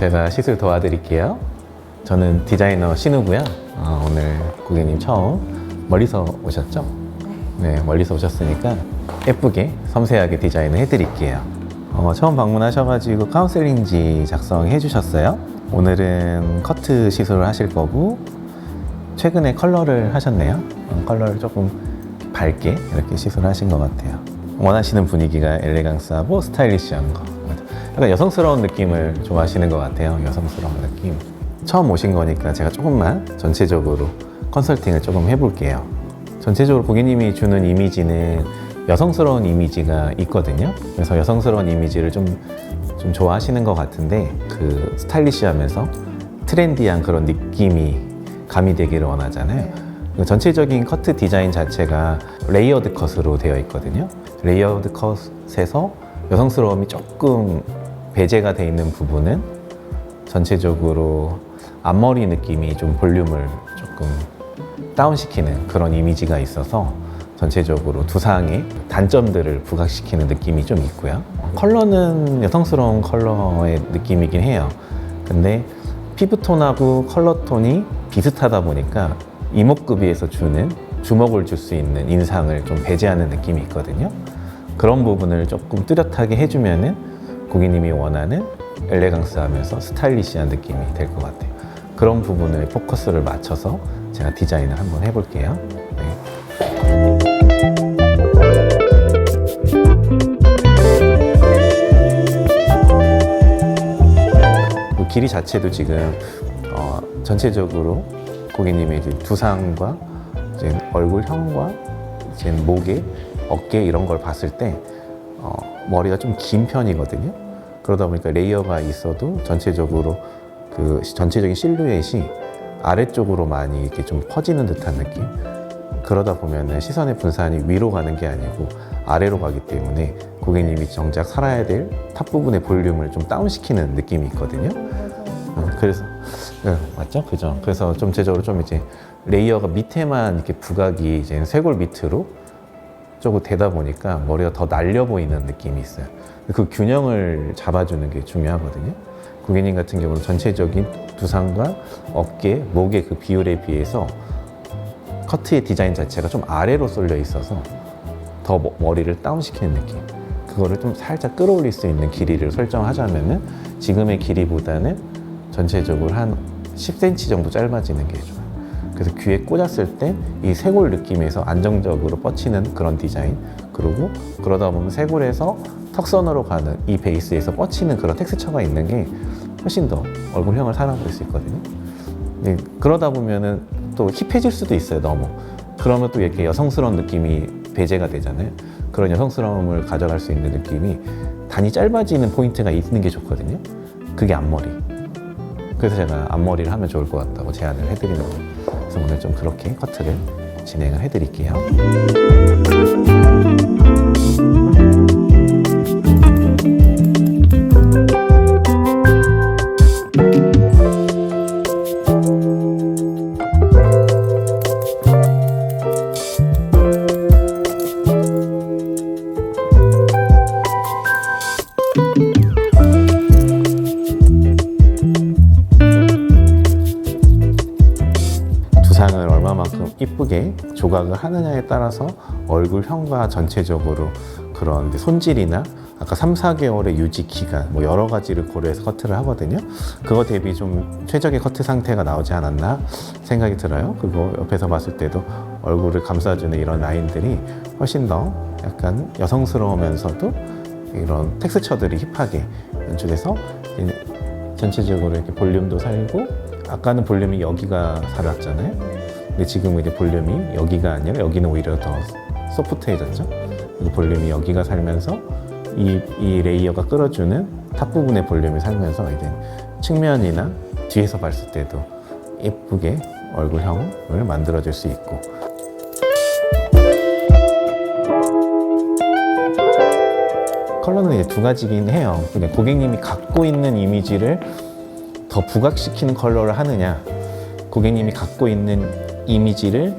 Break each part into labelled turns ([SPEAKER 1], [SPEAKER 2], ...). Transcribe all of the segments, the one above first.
[SPEAKER 1] 제가 시술 도와드릴게요. 저는 디자이너 신우고요. 어, 오늘 고객님 처음 멀리서 오셨죠? 네, 멀리서 오셨으니까 예쁘게 섬세하게 디자인을 해드릴게요. 어, 처음 방문하셔가지고 카운셀링지 작성해 주셨어요. 오늘은 커트 시술을 하실 거고 최근에 컬러를 하셨네요. 어, 컬러를 조금 밝게 이렇게 시술하신 것 같아요. 원하시는 분위기가 엘레강스하고 스타일리시한 거. 약간 여성스러운 느낌을 좋아하시는 것 같아요. 여성스러운 느낌. 처음 오신 거니까 제가 조금만 전체적으로 컨설팅을 조금 해볼게요. 전체적으로 고객님이 주는 이미지는 여성스러운 이미지가 있거든요. 그래서 여성스러운 이미지를 좀, 좀 좋아하시는 것 같은데 그 스타일리시하면서 트렌디한 그런 느낌이 가미되기를 원하잖아요. 그 전체적인 커트 디자인 자체가 레이어드 컷으로 되어 있거든요. 레이어드 컷에서 여성스러움이 조금 배제가 돼 있는 부분은 전체적으로 앞머리 느낌이 좀 볼륨을 조금 다운시키는 그런 이미지가 있어서 전체적으로 두상의 단점들을 부각시키는 느낌이 좀 있고요. 컬러는 여성스러운 컬러의 느낌이긴 해요. 근데 피부톤하고 컬러톤이 비슷하다 보니까 이목구비에서 주는 주목을 줄 수 있는 인상을 좀 배제하는 느낌이 있거든요. 그런 부분을 조금 뚜렷하게 해주면은 고객님이 원하는 엘레강스 하면서 스타일리시한 느낌이 될 것 같아요. 그런 부분을 포커스를 맞춰서 제가 디자인을 한번 해볼게요. 네. 그 길이 자체도 지금 어, 전체적으로 고객님의 이제 두상과 이제 얼굴형과 이제 목에 어깨 이런 걸 봤을 때 어, 머리가 좀 긴 편이거든요. 그러다 보니까 레이어가 있어도 전체적으로 그 시- 전체적인 실루엣이 아래쪽으로 많이 이렇게 좀 퍼지는 듯한 느낌. 그러다 보면은 시선의 분산이 위로 가는 게 아니고 아래로 가기 때문에 고객님이 정작 살아야 될 탑 부분의 볼륨을 좀 다운시키는 느낌이 있거든요. 어, 그래서 네, 맞죠? 그죠? 그래서 좀 제적으로 좀 이제 레이어가 밑에만 이렇게 부각이 이제 쇄골 밑으로 쪽으로 되다 보니까 머리가 더 날려 보이는 느낌이 있어요. 그 균형을 잡아주는 게 중요하거든요. 고객님 같은 경우는 전체적인 두상과 어깨, 목의 그 비율에 비해서 커트의 디자인 자체가 좀 아래로 쏠려 있어서 더 머- 머리를 다운시키는 느낌. 그거를 좀 살짝 끌어올릴 수 있는 길이를 설정하자면은 지금의 길이보다는 전체적으로 한 10cm 정도 짧아지는 게 좋아요. 그래서 귀에 꽂았을 때 이 쇄골 느낌에서 안정적으로 뻗치는 그런 디자인. 그리고 그러다 보면 쇄골에서 턱선으로 가는 이 베이스에서 뻗치는 그런 텍스처가 있는 게 훨씬 더 얼굴형을 살아볼 수 있거든요. 네, 그러다 보면은 또 힙해질 수도 있어요, 너무. 그러면 또 이렇게 여성스러운 느낌이 배제가 되잖아요. 그런 여성스러움을 가져갈 수 있는 느낌이 단이 짧아지는 포인트가 있는 게 좋거든요. 그게 앞머리. 그래서 제가 앞머리를 하면 좋을 것 같다고 제안을 해드리는 거예요. 그래서 오늘 좀 그렇게 커트를 진행을 해드릴게요. 두상을 얼마만큼 이쁘게 조각을 하느냐에 따라서 얼굴형과 전체적으로 그런 손질이나 아까 3, 4개월의 유지 기간 뭐 여러 가지를 고려해서 커트를 하거든요. 그거 대비 좀 최적의 커트 상태가 나오지 않았나 생각이 들어요. 그리고 옆에서 봤을 때도 얼굴을 감싸주는 이런 라인들이 훨씬 더 약간 여성스러우면서도 이런 텍스처들이 힙하게 연출돼서 이제 전체적으로 이렇게 볼륨도 살고 아까는 볼륨이 여기가 살았잖아요. 근데 지금은 이제 볼륨이 여기가 아니라 여기는 오히려 더 소프트해졌죠. 이 볼륨이 여기가 살면서 이, 이 레이어가 끌어주는 탑 부분의 볼륨이 살면서 이제 측면이나 뒤에서 봤을 때도 예쁘게 얼굴형을 만들어줄 수 있고 컬러는 이제 두 가지긴 해요. 근데 고객님이 갖고 있는 이미지를 더 부각시키는 컬러를 하느냐, 고객님이 갖고 있는 이미지를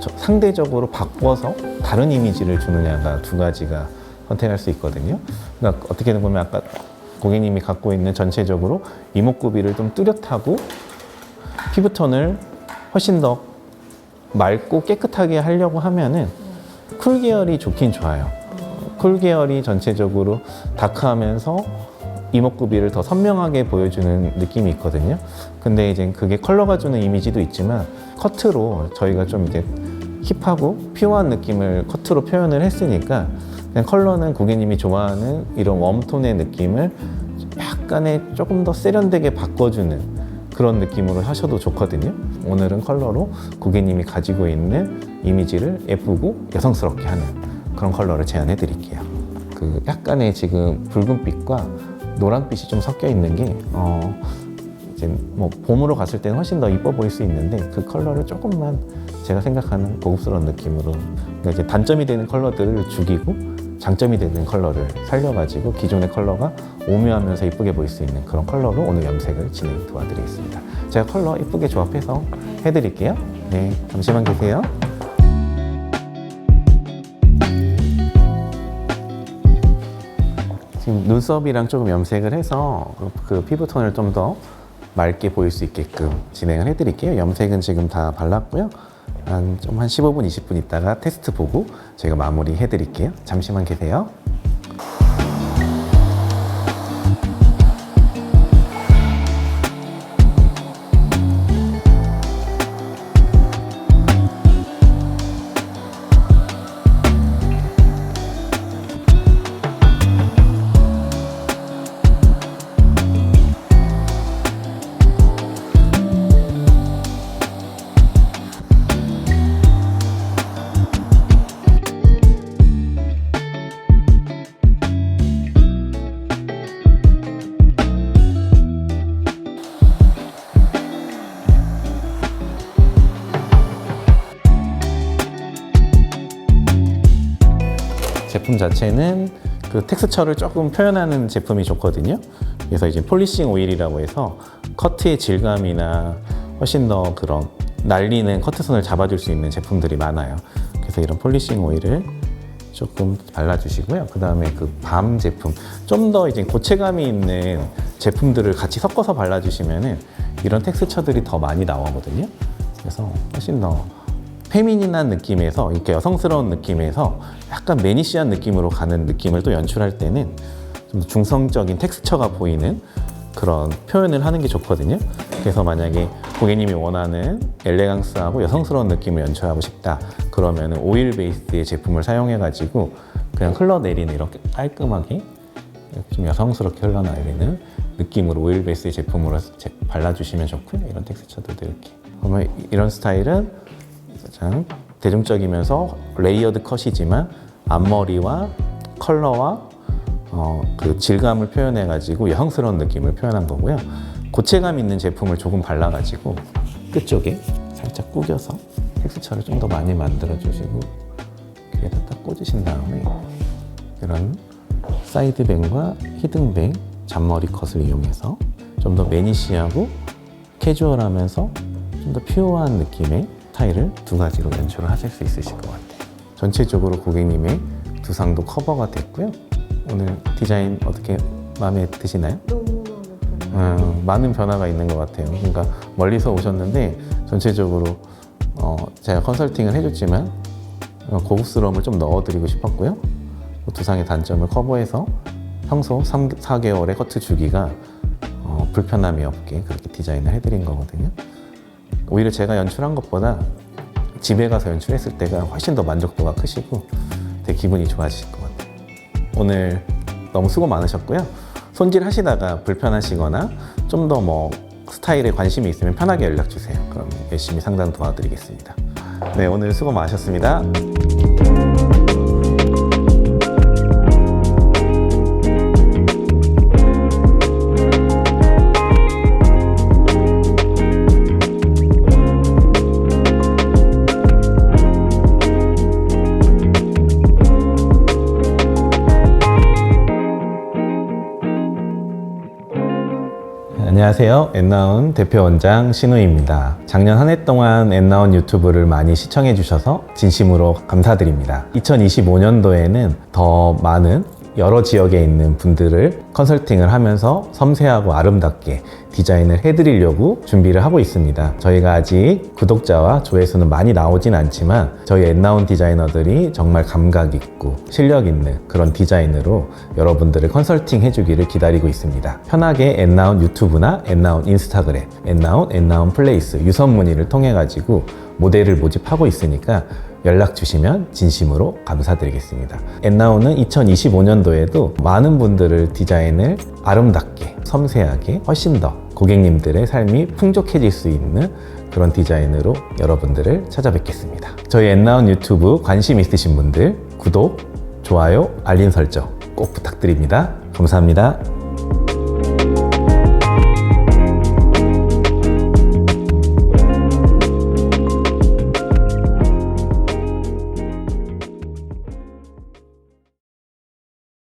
[SPEAKER 1] 저- 상대적으로 바꿔서 다른 이미지를 주느냐가 두 가지가 선택할 수 있거든요. 그러니까 어떻게 보면 아까 고객님이 갖고 있는 전체적으로 이목구비를 좀 뚜렷하고 피부톤을 훨씬 더 맑고 깨끗하게 하려고 하면은 쿨 계열이 좋긴 좋아요. 쿨 계열이 전체적으로 다크하면서 이목구비를 더 선명하게 보여주는 느낌이 있거든요. 근데 이제 그게 컬러가 주는 이미지도 있지만 커트로 저희가 좀 이제 힙하고 퓨어한 느낌을 커트로 표현을 했으니까 그냥 컬러는 고객님이 좋아하는 이런 웜톤의 느낌을 약간의 조금 더 세련되게 바꿔주는 그런 느낌으로 하셔도 좋거든요. 오늘은 컬러로 고객님이 가지고 있는 이미지를 예쁘고 여성스럽게 하는 그런 컬러를 제안해 드릴게요. 그 약간의 지금 붉은빛과 노란빛이 좀 섞여 있는 게 어, 이제 뭐 봄으로 갔을 때는 훨씬 더 이뻐 보일 수 있는데 그 컬러를 조금만 제가 생각하는 고급스러운 느낌으로 그러니까 이제 단점이 되는 컬러들을 죽이고 장점이 되는 컬러를 살려가지고 기존의 컬러가 오묘하면서 이쁘게 보일 수 있는 그런 컬러로 오늘 염색을 진행 도와드리겠습니다. 제가 컬러 이쁘게 조합해서 해드릴게요. 네, 잠시만 계세요. 눈썹이랑 조금 염색을 해서 그 피부 톤을 좀 더 맑게 보일 수 있게끔 진행을 해드릴게요. 염색은 지금 다 발랐고요. 한 좀한 15분, 20분 있다가 테스트 보고 저희가 마무리 해드릴게요. 잠시만 계세요. 자체는 그 텍스처를 조금 표현하는 제품이 좋거든요. 그래서 이제 폴리싱 오일이라고 해서 커트의 질감이나 훨씬 더 그런 날리는 커트선을 잡아줄 수 있는 제품들이 많아요. 그래서 이런 폴리싱 오일을 조금 발라주시고요. 그 다음에 그 밤 제품 좀 더 이제 고체감이 있는 제품들을 같이 섞어서 발라주시면은 이런 텍스처들이 더 많이 나오거든요. 그래서 훨씬 더 페미닌한 느낌에서 이렇게 여성스러운 느낌에서 약간 매니시한 느낌으로 가는 느낌을 또 연출할 때는 좀 중성적인 텍스처가 보이는 그런 표현을 하는 게 좋거든요. 그래서 만약에 고객님이 원하는 엘레강스하고 여성스러운 느낌을 연출하고 싶다. 그러면 오일 베이스의 제품을 사용해가지고 그냥 흘러내리는 이렇게 깔끔하게 좀 여성스럽게 흘러내리는 느낌으로 오일 베이스의 제품으로 제- 발라주시면 좋고요. 이런 텍스처들도 이렇게. 그러면 이런 스타일은 가장 대중적이면서 레이어드 컷이지만 앞머리와 컬러와 어, 그 질감을 표현해가지고 여성스러운 느낌을 표현한 거고요. 고체감 있는 제품을 조금 발라가지고 끝쪽에 살짝 구겨서 텍스처를 좀 더 많이 만들어주시고 귀에다 딱 꽂으신 다음에 이런 사이드뱅과 히든뱅 잔머리 컷을 이용해서 좀 더 매니시하고 캐주얼하면서 좀 더 퓨어한 느낌의 스타일을 두 가지로 연출을 하실 수 있으실 것 같아요. 전체적으로 고객님의 두상도 커버가 됐고요. 오늘 디자인 어떻게 마음에 드시나요?
[SPEAKER 2] 너무 마음에.
[SPEAKER 1] 음, 많은 변화가 있는 것 같아요. 그러니까 멀리서 오셨는데 전체적으로 어, 제가 컨설팅을 해줬지만 어, 고급스러움을 좀 넣어드리고 싶었고요. 또 두상의 단점을 커버해서 평소 3, 4개월의 커트 주기가 어, 불편함이 없게 그렇게 디자인을 해드린 거거든요. 오히려 제가 연출한 것보다 집에 가서 연출했을 때가 훨씬 더 만족도가 크시고 되게 기분이 좋아지실 것 같아요. 오늘 너무 수고 많으셨고요. 손질 하시다가 불편하시거나 좀 더 뭐 스타일에 관심이 있으면 편하게 연락 주세요. 그럼 열심히 상담 도와드리겠습니다. 네, 오늘 수고 많으셨습니다. 안녕하세요. 엔나운 대표 원장 신우입니다. 작년 한 해 동안 엔나운 유튜브를 많이 시청해 주셔서 진심으로 감사드립니다. 2025년도에는 더 많은 여러 지역에 있는 분들을 컨설팅을 하면서 섬세하고 아름답게 디자인을 해드리려고 준비를 하고 있습니다. 저희가 아직 구독자와 조회수는 많이 나오진 않지만 저희 엔나운 디자이너들이 정말 감각 있고 실력 있는 그런 디자인으로 여러분들을 컨설팅 해주기를 기다리고 있습니다. 편하게 엔나운 유튜브나 엔나운 인스타그램, 엔나운 엔나운 플레이스 유선 문의를 통해 가지고 모델을 모집하고 있으니까 연락 주시면 진심으로 감사드리겠습니다. 엔나우는 2025년도에도 많은 분들을 디자인을 아름답게, 섬세하게, 훨씬 더 고객님들의 삶이 풍족해질 수 있는 그런 디자인으로 여러분들을 찾아뵙겠습니다. 저희 엔나운 유튜브 관심 있으신 분들 구독, 좋아요, 알림 설정 꼭 부탁드립니다. 감사합니다.